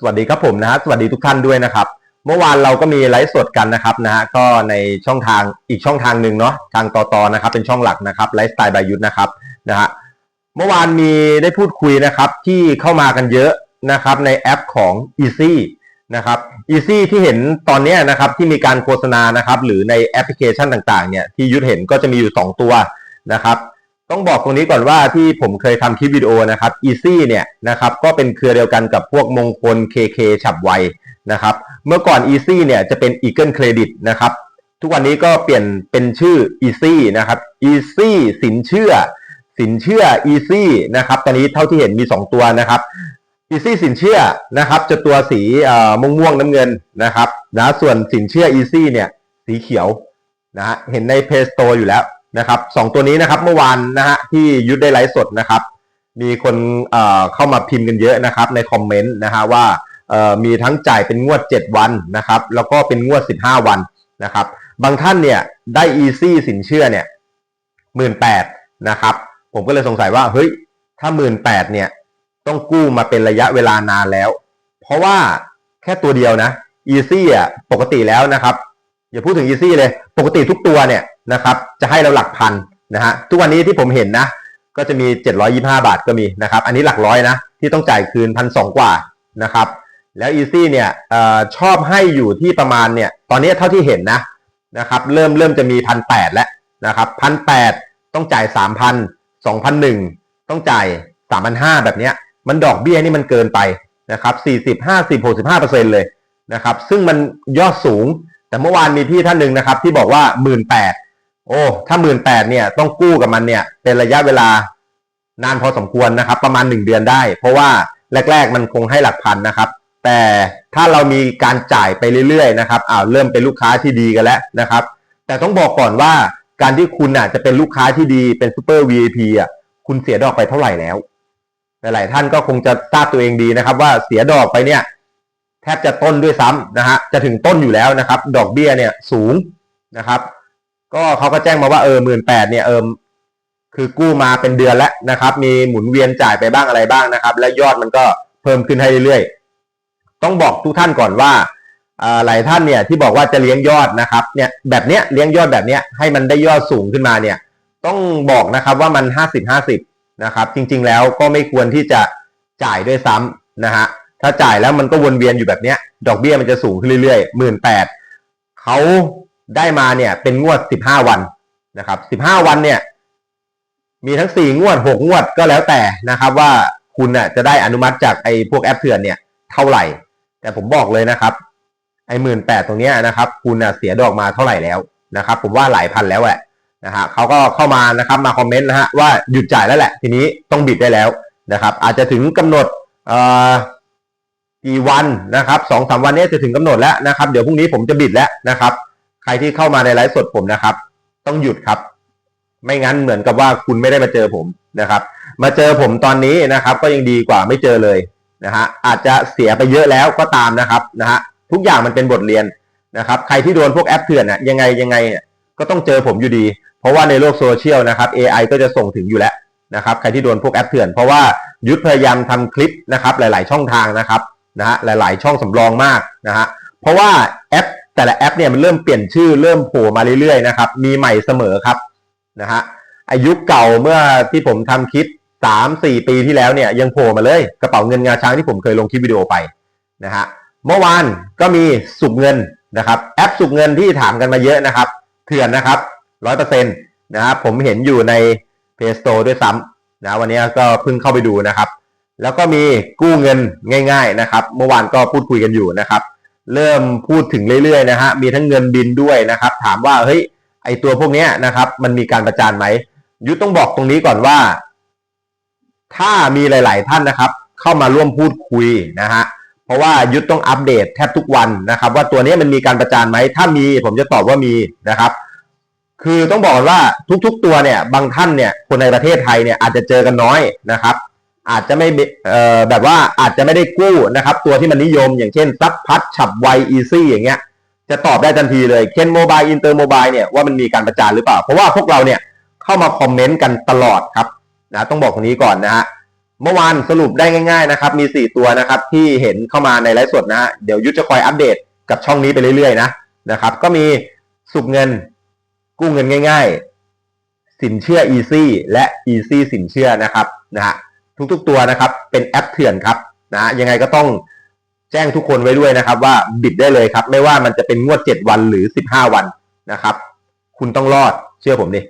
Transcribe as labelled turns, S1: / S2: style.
S1: สวัสดีครับผมนะฮะสวัสดีทุกท่านด้วยนะครับ เมื่อวานเราก็มีไลฟ์สดกันนะครับนะฮะก็ในช่องทางอีกช่องทางหนึ่งเนาะทางต่อตอนะครับเป็นช่องหลักนะครับไลฟ์สไตล์บายุทธนะครับนะฮะเมื่อวานมีได้พูดคุยนะครับที่เข้ามากันเยอะนะครับในแอปของ Easy นะครับ Easy ที่เห็นตอนนี้นะครับที่มีการโฆษณานะครับหรือในแอปพลิเคชันต่างๆเนี่ยที่ยุทธเห็นก็จะมีอยู่ 2 ตัวนะครับ ต้องบอกตรงนี้ก่อนว่าที่ผมเคยทำคลิปวิดีโอนะครับ Easy เนี่ยนะครับก็เป็นเครือเดียวกันกับพวกมงคล KK ฉับไวนะครับ เมื่อก่อน Easy เนี่ยจะเป็น Eagle Credit นะครับ ทุกวันนี้ก็เปลี่ยนเป็นชื่อ Easy นะครับ Easy สินเชื่อ สินเชื่อ Easy นะครับตอนนี้เท่าที่เห็นมี 2 ตัวนะครับ Easy สินเชื่อนะครับ จะตัวสีเอ่อม่วงม่วงน้ำเงินนะครับนะส่วนสินเชื่อ Easy เนี่ยสีเขียวนะฮะเห็นใน Play Store อยู่แล้ว นะครับสองตัวนี้นะครับเมื่อวานนะฮะที่ยุทธได้ไลฟ์สดนะครับ มีคนเอ่อเข้ามาพิมพ์กันเยอะนะครับ ในคอมเมนต์นะฮะว่าเอ่อมีทั้งจ่ายเป็นงวด 7 วันนะครับ แล้วก็เป็นงวด 15 วันนะครับ บางท่านเนี่ยได้ Easy สินเชื่อเนี่ยหมื่นแปดนะครับ ผมก็เลยสงสัยว่าเฮ้ยถ้าหมื่นแปดเนี่ยต้องกู้มาเป็นระยะเวลานานแล้ว เพราะว่าแค่ตัวเดียวนะ Easy อะปกติแล้วนะครับ อย่าพูดถึง Easy เลย ปกติทุกตัวเนี่ยนะครับจะให้เราหลักพันนะฮะทุกวันนี้ที่ผมเห็นนะ ก็จะมี 725 บาทก็มีนะครับ อันนี้หลักร้อยนะ ที่ต้องจ่ายคืนพันสกว่านะครับ แล้ว Easy เนี่ยออชอบให้อยู่ที่ประมาณเนี่ย ตอนนี้เท่าที่เห็นนะนะครับ เริ่มเริ่มจะมีพันแแล้วนะครับพันแต้องจ่ายสามพันสองพันหนึ่งต้องจ่ายสามพันห้าแบบเนี้ย มันดอกเบี้ยนี่มันเกินไปนะครับสี่สิบห้าสิบหกสิบห้าเปอร์เซ็นเลยนะครับ ซึ่งมันยอดสูง แต่เมื่อวานมีพี่ท่านหนึ่งนะครับ ที่บอกว่าหมื่นแปดโอ้ถ้าหมื่นแปดเนี่ยต้องกู้กับมันเนี่ย เป็นระยะเวลานานพอสมควรนะครับ ประมาณหนึ่งเดือนได้ เพราะว่าแรก ๆ มันคงให้หลักพันนะครับ แต่ถ้าเรามีการจ่ายไปเรื่อยๆนะครับอ้าวเริ่มเป็นลูกค้าที่ดีกันแล้วนะครับ แต่ต้องบอกก่อนว่าการที่คุณอะจะเป็นลูกค้าที่ดีเป็นซูเปอร์ VIP อะคุณเสียดอกไปเท่าไหร่แล้ว หลายๆท่านก็คงจะทราบตัวเองดีนะครับ ว่าเสียดอกไปเนี่ย ทบจะต้นด้วยซ้ำนะฮะจะถึงต้นอยู่แล้วนะครับ ดอกเบี้ยเนี่ยสูงนะครับ ก็เขาก็แจ้งมาว่าเออหมื่นแปดเนี่ยเออคือกู้มาเป็นเดือนแล้วนะครับ มีหมุนเวียนจ่ายไปบ้างอะไรบ้างนะครับ และยอดมันก็เพิ่มขึ้นให้เรื่อยๆ ต้องบอกทุกท่านก่อนว่าอ่าหลายท่านเนี่ยที่บอกว่าจะเลี้ยงยอดนะครับเนี่ยแบบเนี้ยเลี้ยงยอดแบบเนี้ยให้มันได้ยอดสูงขึ้นมาเนี่ยต้องบอกนะครับว่ามันห้าสิบห้าสิบนะครับ จริงๆแล้วก็ไม่ควรที่จะจ่ายด้วยซ้ำนะฮะ ถ้าจ่ายแล้วมันก็วนเวียนอยู่แบบเนี้ย ดอกเบี้ยมันจะสูงขึ้นเรื่อยๆหมื่นแปดเขาได้มาเนี่ย เป็นงวดสิบห้าวันนะครับสิบห้าวันเนี่ย มีทั้งสี่งวดหกงวดก็แล้วแต่นะครับ ว่าคุณน่ะจะได้อนุมัติจากไอ้พวกแอปเถื่อนเนี่ยเท่าไหร่ แต่ผมบอกเลยนะครับ ไอ้หมื่นแปดตรงเนี้ยนะครับ คุณน่ะเสียดอกมาเท่าไหร่แล้วนะครับ ผมว่าหลายพันแล้วแหละนะฮะเขาก็เข้ามานะครับมาคอมเมนต์นะฮะว่าหยุดจ่ายแล้วแหละ ทีนี้ต้องบิดได้แล้วนะครับ อาจจะถึงกำหนดเอ่อ กี่วันนะครับสองสามวันนี้จะถึงกำหนดแล้วนะครับ เดี๋ยวพรุ่งนี้ผมจะบิดแล้วนะครับ ใครที่เข้ามาในไลฟ์สดผมนะครับ ต้องหยุดครับ ไม่งั้นเหมือนกับว่าคุณไม่ได้มาเจอผมนะครับ มาเจอผมตอนนี้นะครับ ก็ยังดีกว่าไม่เจอเลยนะฮะอาจจะเสียไปเยอะแล้วก็ตามนะครับนะฮะทุกอย่างมันเป็นบทเรียนนะครับ ใครที่โดนพวกแอปเถื่อนน่ะยังไงยังไงก็ต้องเจอผมอยู่ดี เพราะว่าในโลกโซเชียลนะครับ AI ก็จะส่งถึงอยู่แล้วนะครับ ใครที่โดนพวกแอปเถื่อน เพราะว่ายุทธพยายามทำคลิปนะครับ หลาย ๆ ช่องทางนะครับ นะฮะหลาย ๆ ช่องสำรองมากนะฮะเพราะว่าแอปแต่ละแอปเนี่ยมันเริ่มเปลี่ยนชื่อเริ่มโผล่มาเรื่อยๆนะครับมีใหม่เสมอครับนะฮะอายุเก่าเมื่อที่ผมทำคลิปสามสี่ปีที่แล้วเนี่ยยังโผล่มาเลยกระเป๋าเงินงาช้างที่ผมเคยลงคลิปวิดีโอไปนะฮะเมื่อวานก็มีสุกเงินนะครับแอปสุกเงินที่ถามกันมาเยอะนะครับเถื่อนนะครับร้อยเปอร์เซ็นต์นะครับผมเห็นอยู่ใน Play Store ด้วยซ้ำนะวันนี้ก็เพิ่งเข้าไปดูนะครับ แล้วก็มีกู้เงินง่าย ๆนะครับ เมื่อวานก็พูดคุยกันอยู่นะครับ เริ่มพูดถึงเรื่อยๆนะฮะมีทั้งเงินบินด้วยนะครับ ถามว่าเฮ้ยไอตัวพวกนี้นะครับ มันมีการประจานไหมยุทธต้องบอกตรงนี้ก่อนว่า ถ้ามีหลาย ๆ ท่านนะครับ เข้ามาร่วมพูดคุยนะฮะเพราะว่ายุทธต้องอัปเดตแทบทุกวันนะครับ ว่าตัวนี้มันมีการประจานไหมถ้ามีผมจะตอบว่ามีนะครับ คือต้องบอกว่าทุก ๆ ตัวเนี่ย บางท่านเนี่ยคนในประเทศไทยเนี่ยอาจจะเจอกันน้อยนะครับ อาจจะไม่เอ่อแบบว่าอาจจะไม่ได้กู้นะครับ ตัวที่มันนิยม อย่างเช่นซับพัดฉับไวอีซี่อย่างเงี้ย จะตอบได้ทันทีเลยเคนโมบายอินเตอร์โมบายเนี่ยว่ามันมีการประจานหรือเปล่า เพราะว่าพวกเราเนี่ยเข้ามาคอมเมนต์กันตลอดครับนะต้องบอกตรงนี้ก่อนนะฮะเมื่อวานสรุปได้ง่ายๆนะครับมี 4 ตัวนะครับที่เห็นเข้ามาในไลฟ์สดนะฮะเดี๋ยวยุทธจะคอยอัปเดตกับช่องนี้ไปเรื่อยๆนะนะครับ ก็มีสุกเงินกู้เงินง่าย ๆ สินเชื่อ Easy และ Easy สินเชื่อนะครับนะฮะ ทุกๆตัวนะครับ เป็นแอปเถื่อนครับนะยังไงก็ต้องแจ้งทุกคนไว้ด้วยนะครับ ว่าบิดได้เลยครับ ไม่ว่ามันจะเป็นงวด 7 วันหรือ 15 วันนะครับ คุณต้องรอดเชื่อผมดิ